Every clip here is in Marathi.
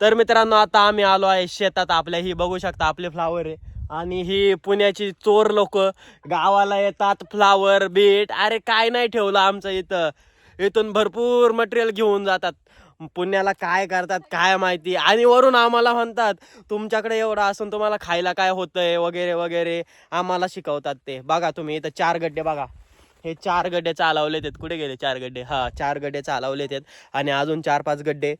तर मित्रांनो आता आम्ही आलो आहे शेतात. आपल्या ही बघू शकता आपले फ्लावर आहे. आणि ही पुण्याची चोर लोक गावाला येतात फ्लावर बीट अरे काय नाही ठेवलं आमचं इथं. इथून भरपूर मटेरियल घेऊन जातात. पुण्याला काय करतात काय माहिती? आणि वरून आम्हाला म्हणतात तुमच्याकडे एवढं असून तुम्हाला खायला काय होतंय? वगैरे वगैरे. आम्हाला शिकवतात ते. बघा तुम्ही इथं चार गड्डे बघा. हे चार गड्डे चालवले आहेत कुठे गेले चार गड्डे? हा चार गड्डे चालवले आहेत आणि अजून चार पाच गड्डे.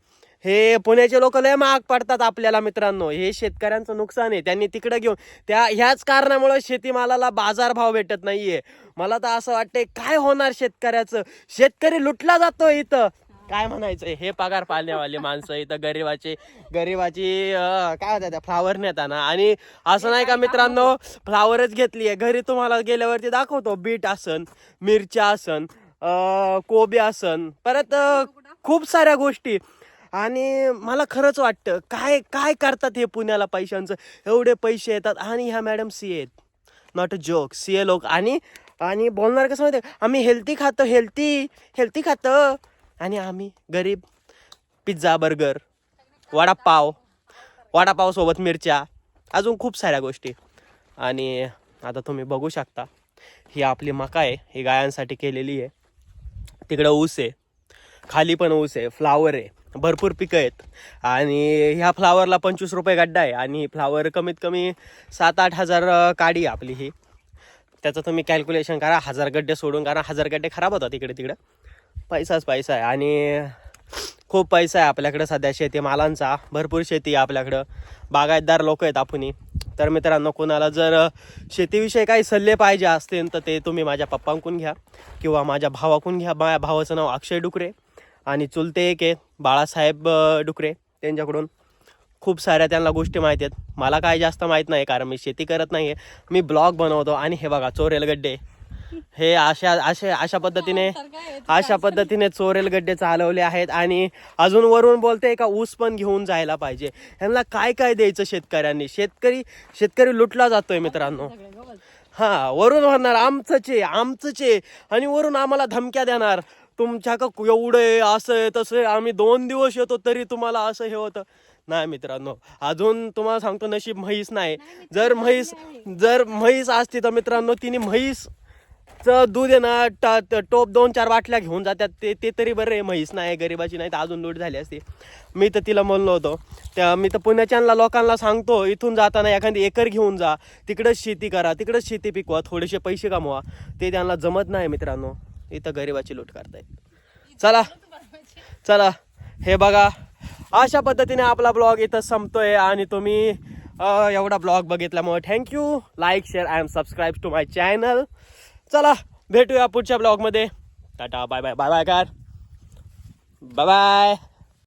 हे पुण्याचे लोक लय महाग पडतात आपल्याला मित्रांनो. हे शेतकऱ्यांचं नुकसान आहे. त्यांनी तिकडे घेऊन त्या ह्याच कारणामुळे शेतीमालाला बाजारभाव भेटत नाहीये. मला तर असं वाटतंय काय होणार शेतकऱ्याचं? शेतकरी लुटला जातो इथं. काय म्हणायचंय? हे पगार पाळण्यावाले माणसं इथं गरीबाचे गरीबाची काय होत्या त्या फ्लावर नेताना आणि असं नाही का मित्रांनो फ्लावरच घेतली आहे घरी तुम्हाला गेल्यावरती दाखवतो. बीट आसन मिरच्या आसन कोबी आसन परत खूप साऱ्या गोष्टी. आणि मला खरंच वाटतं काय काय करतात हे पुण्याला पैशांचं? एवढे पैसे येतात आणि ह्या मॅडम सी आहेत. Not a joke C A लोक. आणि आणि बोलणार कसं माहिती आहे? आम्ही हेल्थी खातो हेल्थी हेल्थी खातं. आणि आम्ही गरीब. पिझ्झा बर्गर वडापाव वडापावसोबत मिरच्या. अजून खूप साऱ्या गोष्टी. आणि आता तुम्ही बघू शकता ही आपली मका आहे. ही गायांसाठी केलेली आहे. तिकडं ऊस आहे. खाली पण ऊस आहे. फ्लावर आहे. भरपूर पिकं आहेत. आणि ह्या फ्लावरला पंचवीस रुपये गड्डा आहे. आणि फ्लावर कमीत कमी सात आठ हजार काडी आहे आपली ही. त्याचं तुम्ही कॅल्क्युलेशन करा. हजार गड्डे सोडून कारण हजार गड्डे खराब होतात इकडे तिकडे. पैसाच पैसा आहे. आणि खूप पैसा आहे आपल्याकडं सध्या शेतीमालांचा भरपूर शेती आहे आपल्याकडं. बागायतदार लोक आहेत आपणही तर मित्रांनो कोणाला जर शेतीविषयी काही सल्ले पाहिजे असतील तर ते तुम्ही माझ्या पप्पांकून घ्या किंवा माझ्या भावाकून घ्या. माझ्या भावाचं नाव अक्षय डुकरे. आणि चुलते एक आहे बाळासाहेब डुकरे त्यांच्याकडून खूप साऱ्या त्यांना गोष्टी माहिती आहेत. मला काय जास्त माहीत नाही कारण मी शेती करत नाही आहे मी ब्लॉग बनवतो आणि हे बघा चोरेल गड्डे. हे अशा अशा अशा पद्धतीने अशा पद्धतीने चोरेल गड्डे चालवले आहेत आणि अजून वरून बोलते का ऊस पण घेऊन जायला पाहिजे. ह्यांना काय काय द्यायचं शेतकऱ्यांनी? शेतकरी शेतकरी लुटला जातोय मित्रांनो. हा वरून म्हणणार आमचंच आहे आमचंच आहे आणि वरून आम्हाला धमक्या देणार. तुमच्या का एवढं आहे असं आहे तसं आहे आम्ही दोन दिवस येतो तरी तुम्हाला असं हे होतं. नाही मित्रांनो अजून तुम्हाला सांगतो नशीब म्हैस नाही. जर म्हैस जर म्हैस असती तर मित्रांनो तिने म्हैस च दूध आहे ना ट- टोप दोन चार बाटल्या घेऊन जातात. ते ते तरी बरं आहे म्हैस नाही गरीबाची नाही तर अजून लूट झाली असती. मी तर तिला म्हणलो होतो त्या मी तर पुण्याच्यांना लोकांना सांगतो इथून जाताना एखादी एकर घेऊन जा तिकडंच शेती करा तिकडंच शेती पिकवा थोडेसे पैसे कमवा. ते त्यांना जमत नाही मित्रांनो. इथं गरीबाची लूट करतायत. चला चला. हे बघा अशा पद्धतीने आपला ब्लॉग इथं संपतोय आणि तुम्ही एवढा ब्लॉग बघितल्यामुळे thank you like share I am subscribe to my channel चला भेटूया पुढच्या ब्लॉगमध्ये. Tata bye bye bye bye car. Bye bye